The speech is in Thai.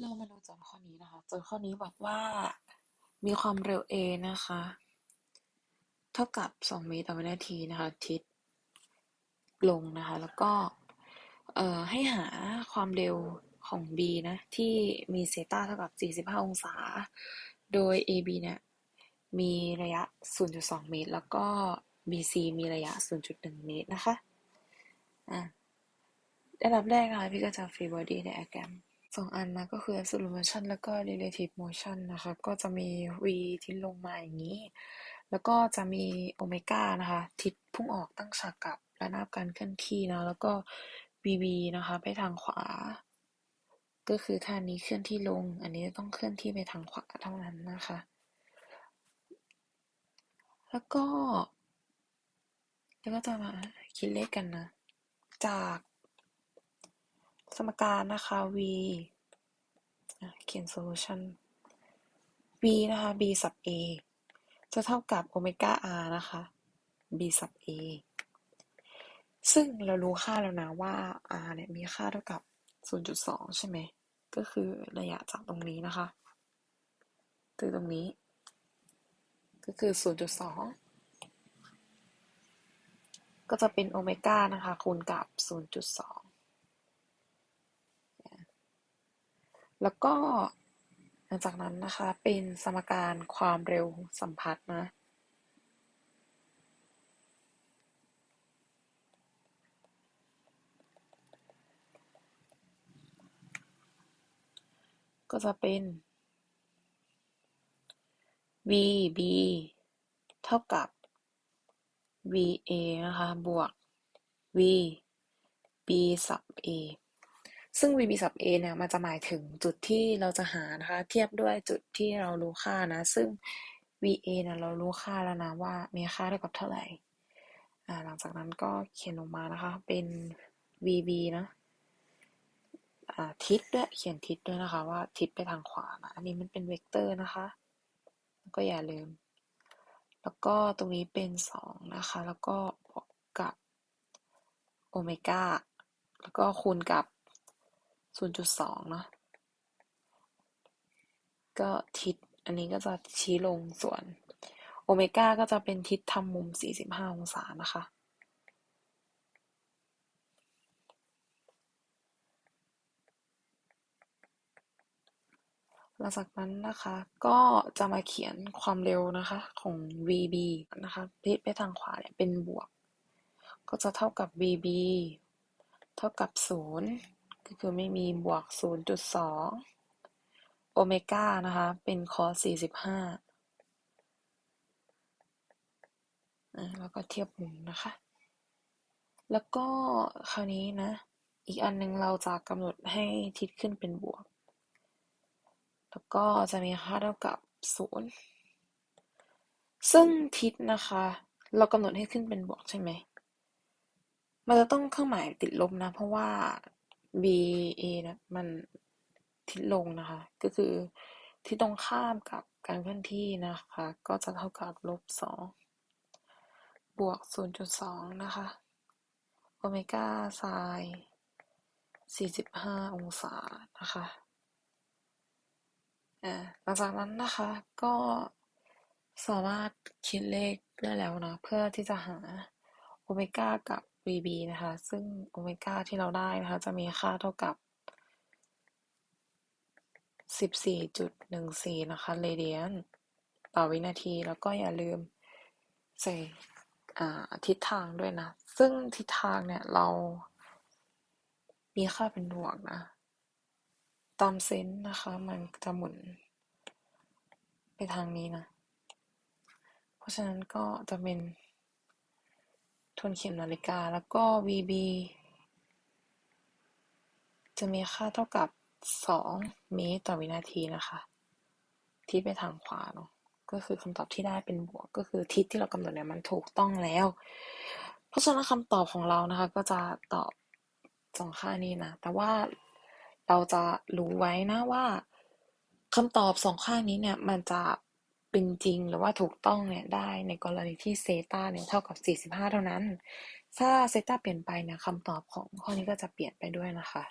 เรามาดูโจทย์ข้อนี้นะคะ โจทย์ข้อนี้บอกว่า มีความเร็ว a นะคะ เท่ากับ 2 เมตรต่อวินาทีนะคะ ทิศลงนะคะ แล้วก็เอ่อให้หาความเร็วของ b นะ ที่มีเซต้าเท่ากับ 45 องศา โดย ab เนี่ยมีระยะ 0.2 เมตร แล้วก็ bc มีระยะ 0.1 เมตรนะคะ อะอันดับแรกนะคะพี่ก็จะ free body diagram องอันนะ ก็คือ absolute motion แล้วก็ relative motion นะคะ ก็จะมี v ทิศลงมาอย่างนี้ แล้วก็จะมีโอเมก้านะคะ ทิศพุ่งออกตั้งฉากกับระนาบการเคลื่อนที่นะ แล้วก็ vb นะคะ ไปทางขวา ก็คือท่านี้เคลื่อนที่ลง อันนี้ต้องเคลื่อนที่ไปทางขวาเท่านั้นนะคะ แล้วก็ แล้วก็จะมาคิดเลขกันนะ จาก สมการนะคะ v เขียน solution v นะคะ b สับ a จะเท่ากับโอเมก้า r นะคะ b สับ a ซึ่งเรารู้ค่าแล้วนะว่า r เนี่ยมีค่าเท่ากับ 0.2 ใช่ไหม ก็คือระยะจากตรงนี้นะคะถึงตรงนี้ ก็คือ 0.2 ก็จะเป็นโอเมก้านะคะ คูณกับ 0.2 แล้วก็หลังจากนั้นนะคะเป็นสมการความเร็วสัมพัทธ์นะก็จะเป็น vb เท่ากับ va นะคะ บวก v b สับ a ซึ่ง vb สับ a เนี่ยมันจะหมายถึงจุดที่เราจะหานะคะ เทียบด้วยจุดที่เรารู้ค่านะ ซึ่ง va เนี่ยเรารู้ค่าแล้วนะว่ามีค่าเท่ากับเท่าไหร่หลังจากนั้นก็เขียนลงมานะคะเป็น vb นะอ่าทิศด้วยเขียนทิศด้วยนะคะ ว่าทิศไปทางขวานะอันนี้มันเป็นเวกเตอร์นะคะก็อย่าลืม แล้วก็ตรงนี้เป็นสองนะคะ แล้วก็บวกกับโอเมก้าแล้วก็คูณกับ 0.2เนาะก็ทิศอันนี้ก็จะชี้ลงส่วนโอเมก้าก็จะเป็นทิศทำมุม 45 องศานะคะ หลังจากนั้นนะคะก็จะมาเขียนความเร็วนะคะของ vb นะคะทิศไปทางขวาเนี่ยเป็นบวก ก็จะเท่ากับ vb เท่ากับ 0 ก็คือไม่มีบวก 0.2 โอเมก้านะคะ เป็น cos 45อ่าแล้วก็เทียบมุมนะคะ แล้วก็คราวนี้นะ อีกอันหนึ่งเราจะกำหนดให้ทิศขึ้นเป็นบวก แล้วก็จะมีค่าเท่ากับ 0 ซึ่งทิศนะคะ เรากำหนดให้ขึ้นเป็นบวกใช่ไหมมันจะต้องเครื่องหมายติดลบนะ เพราะว่า b a นะมันทิศลงนะคะ ก็คือที่ตรงข้ามกับการเคลื่อนที่นะคะ ก็จะเท่ากับลบสองบวก 0.2 นะคะ โอเมก้าไซน์45 องศานะคะอ่าหลังจากนั้นนะคะ ก็สามารถคิดเลขได้แล้วนะ เพื่อที่จะหาโอเมก้ากับ vb นะคะ ซึ่งโอเมก้าที่เราได้นะคะ จะมีค่าเท่ากับ 14.14 นะคะเรเดียนต่อวินาที แล้วก็อย่าลืมใส่ทิศทางด้วยนะ ซึ่งทิศทางเนี่ยเรา มีค่าเป็นบวกนะ ตามเซนส์นะคะ มันจะหมุน ไปทางนี้นะ เพราะฉะนั้นก็จะเป็น ทวนเข็มนาฬิกา แล้วก็ VB จะมีค่าเท่ากับ 2 เมตรต่อวินาทีนะคะ ที่ไปทางขวาเนาะก็คือคำตอบที่ได้เป็นบวก ก็คือทิศที่เรากำหนดเนี่ยมันถูกต้องแล้ว เพราะฉะนั้นคำตอบของเรานะคะ ก็จะตอบสองค่านี้นะ แต่ว่าเราจะรู้ไว้นะว่าคำตอบสองค่านี้เนี่ยมันจะ เป็นจริงหรือว่าถูกต้องเนี่ยได้ในกรณีที่เซตาเนี่ยเท่ากับ 45 เท่านั้น ถ้าเซตาเปลี่ยนไปเนี่ยคำตอบของข้อนี้ก็จะเปลี่ยนไปด้วยนะคะ